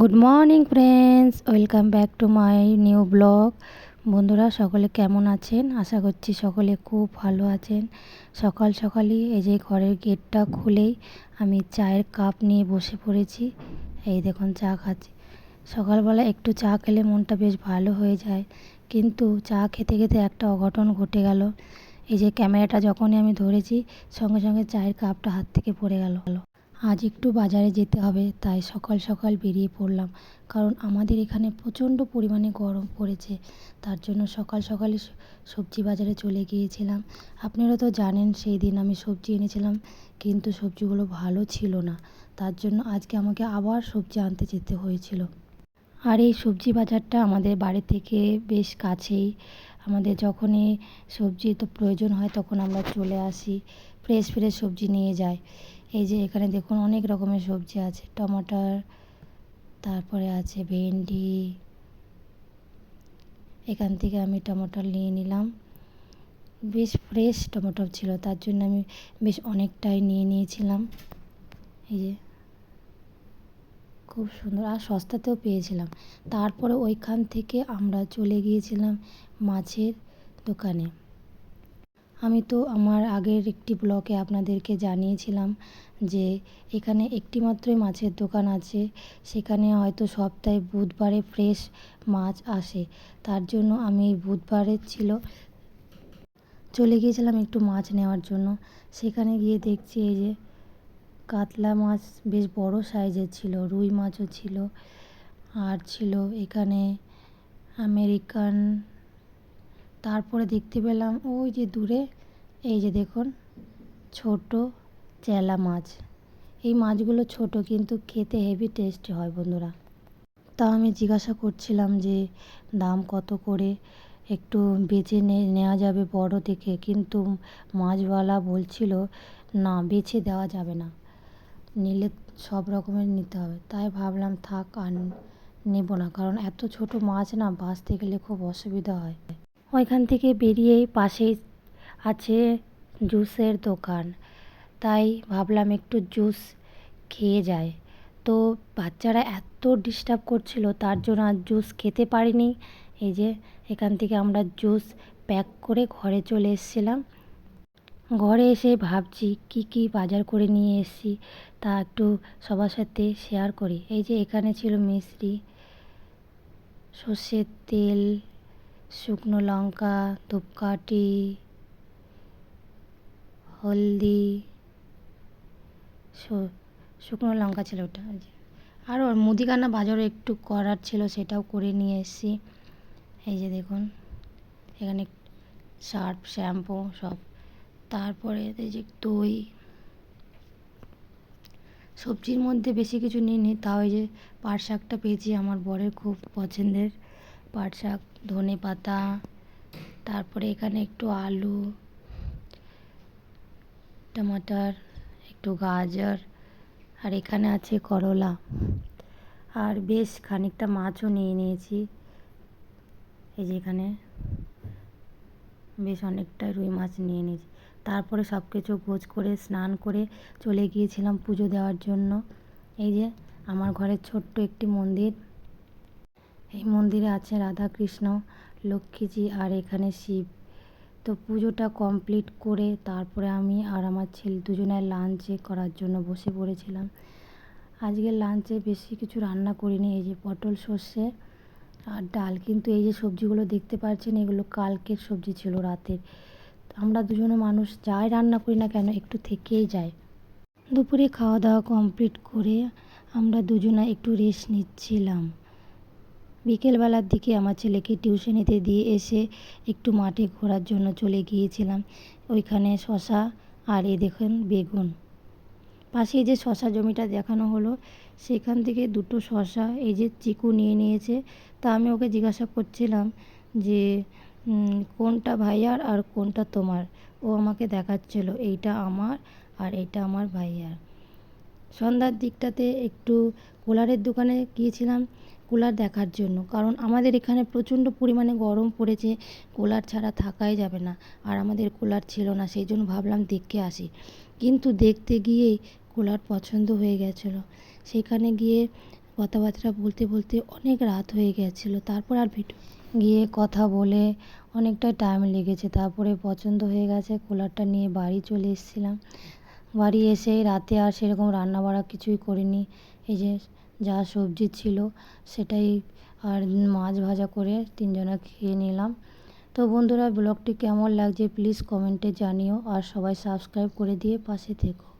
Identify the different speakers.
Speaker 1: Good morning friends welcome back to my new blog বন্ধুরা, সকলে কেমন আছেন? আশা করছি সকলে খুব ভালো আছেন। সকাল সকালই এই যে ঘরের গেটটা খুলেই আমি চায়ের কাপ নিয়ে বসে পড়েছি। এই দেখুন, চা খাচ্ছি। সকালবেলা একটু চা খেলে মনটা বেশ ভালো হয়ে যায়। কিন্তু চা খেতে খেতে একটা অঘটন ঘটে গেল। এই যে ক্যামেরাটা যখনই আমি ধরেছি, সঙ্গে সঙ্গে চায়ের কাপটা হাত থেকে পড়ে গেল। আজ একটু বাজারে যেতে হবে, তাই সকাল সকাল বেরিয়ে পড়লাম। কারণ আমাদের এখানে প্রচণ্ড পরিমাণে গরম পড়েছে, তার জন্য সকাল সকালই স- সবজি বাজারে চলে গিয়েছিলাম। আপনারা তো জানেন সেই দিন আমি সবজি এনেছিলাম, কিন্তু সবজিগুলো ভালো ছিল না। তার জন্য আজকে আমাকে আবার সবজি আনতে যেতে হয়েছিল। আর এই সবজি বাজারটা আমাদের বাড়ি থেকে বেশ কাছেই। আমাদের যখনই সবজি তো প্রয়োজন হয়, তখন আমরা চলে আসি, ফ্রেশ ফ্রেশ সবজি নিয়ে যাই। এই যে এখানে দেখুন অনেক রকমের সবজি আছে, টমাটার, তারপরে আছে ভেন্ডি, এখান থেকে আমি টমেটো নিয়ে নিলাম। বেশ ফ্রেশ টমেটো ছিল, তার জন্য আমি বেশ অনেকটাই নিয়ে নিয়েছিলাম। এই যে খুব সুন্দর, আর সস্তাতেও পেয়েছিলাম। তারপরে ওইখান থেকে আমরা চলে গিয়েছিলাম মাছের দোকানে। আমি তো আমার আগের একটি ব্লগে আপনাদেরকে জানিয়েছিলাম যে এখানে একটি মাত্রই মাছের দোকান আছে। সেখানে হয়তো সপ্তাহে বুধবারে ফ্রেশ মাছ আসে। তার জন্য আমি এই বুধবারে ছিল চলে গিয়েছিলাম একটু মাছ নেওয়ার জন্য। সেখানে গিয়ে দেখছি এই যে কাতলা মাছ বেশ বড় সাইজের ছিল, রুই মাছও ছিল। আর ছিল এখানে আমেরিকান তারপরে দেখতে পেলাম ওই যে দূরে, এই যে দেখুন, ছোট চেলা মাছ। এই মাছগুলো ছোট কিন্তু খেতে হেভি টেস্টি হয় বন্ধুরা। তা আমি জিজ্ঞাসা করছিলাম যে দাম কত করে? একটু বেছে নেওয়া যাবে বড় থেকে কিন্তু মাছওয়ালা বলছিল, না বেছে দেওয়া যাবে না। নিলে সব রকমের নিতে হবে। তাই ভাবলাম, থাক, আর নেব না। কারণ এত ছোট মাছ না, বাঁচতে গেলে খুব অসুবিধা হয়। ওইখান থেকে বেরিয়েই পাশেই আছে জুসের দোকান। তাই ভাবলাম একটু জুস খেয়ে যায় তো বাচ্চারা এত ডিস্টার্ব করছিল, তার জন্য আর জুস খেতে পারিনি। এই যে এখান থেকে আমরা জুস প্যাক করে ঘরে চলে এসেছিলাম। ঘরে এসে ভাবছি, কি কি বাজার করে নিয়ে এসেছি তা একটু সবার সাথে শেয়ার করি। এই যে এখানে ছিল মিশ্রি সর্ষের তেল শুকনো লঙ্কা, ধূপকাঠি, হলদি শুকনো লঙ্কা ছিল ওটা যে। আরও মুদিখানা বাজারও একটু করার ছিল, সেটাও করে নিয়ে এসেছি। এই যে দেখুন, এখানে সার্ফ, শ্যাম্পু সব। তারপরে এই যে দই। সবজির মধ্যে বেশি কিছু নিইনি, তাও এই যে পাট শাকটা পেয়েছি আমার বরের খুব পছন্দের। পাট শাক, ধনে পাতা, তারপরে এখানে একটু আলু, টমাটার, একটু গাজর, আর এখানে আছে করলা। আর বেশ খানিকটা মাছও নিয়ে নিয়েছি। এই যে এখানে বেশ অনেকটা রুই মাছ নিয়ে নিয়েছি। তারপরে সব কিছু গোজ করে, স্নান করে চলে গিয়েছিলাম পুজো দেওয়ার জন্য। এই যে আমার ঘরের ছোট্ট একটি মন্দির। এই মন্দিরে আছে রাধা কৃষ্ণ লক্ষ্মীজি আর এখানে শিব। তো পুজোটা কমপ্লিট করে তারপরে আমি আর আমার ছেলে দুজনের লাঞ্চে করার জন্য বসে পড়েছিলাম। আজকে লাঞ্চে বেশি কিছু রান্না করিনি, এই যে পটল সর্ষে আর ডাল। কিন্তু এই যে সবজিগুলো দেখতে পাচ্ছেন, এগুলো কালকের সবজি ছিল রাতের। আমরা দুজনে মানুষ, যাই রান্না করি না কেন, একটু থেকেই যায় দুপুরে খাওয়া দাওয়া কমপ্লিট করে আমরা দুজনে একটু রেস্ট নিচ্ছিলাম। বিকেলবেলার দিকে আমার ছেলেকে টিউশনিতে দিয়ে এসে একটু মাঠে ঘোরার জন্য চলে গিয়েছিলাম। ওইখানে শশা আর এ দেখুন বেগুন। পাশে যে শশা জমিটা দেখানো হলো, সেখান থেকে দুটো শশা এই যে চিকু নিয়ে নিয়েছে। তা আমি ওকে জিজ্ঞাসা করছিলাম যে কোনটা ভাইয়ার আর কোনটা তোমার? ও আমাকে দেখাচ্ছিল, এইটা আমার আর এইটা আমার ভাইয়ার। সন্ধ্যার দিকটাতে একটু কুলারের দোকানে গিয়েছিলাম। কুলার দেখার জন্য। কারণ আমাদের এখানে প্রচণ্ড পরিমাণে গরম পড়েছে, কুলার ছাড়া থাকাই যাবে না। আর আমাদের কুলার ছিল না, সেই জন্য ভাবলাম দেখে আসি। কিন্তু দেখতে গিয়েই কুলার পছন্দ হয়ে গেছিল। সেখানে গিয়ে কথাবার্তা বলতে বলতে অনেক রাত হয়ে গেছিল। তারপর আর ভিডিও গিয়ে কথা বলে অনেকটা টাইম লেগেছে। তারপরে পছন্দ হয়ে গেছে, কুলারটা নিয়ে বাড়ি চলে এসেছিলাম। বাড়ি এসে রাতে আর সেরকম রান্না বাড়া কিছুই করিনি। এই যে যা সবজি ছিল সেটাই আর মাছ ভাজা করে তিনজনা খেয়ে নিলাম। তো বন্ধুরা, ব্লগটি কেমন লাগছে প্লিজ কমেন্টে জানিও আর সবাই সাবস্ক্রাইব করে দিয়ে পাশে থেকো।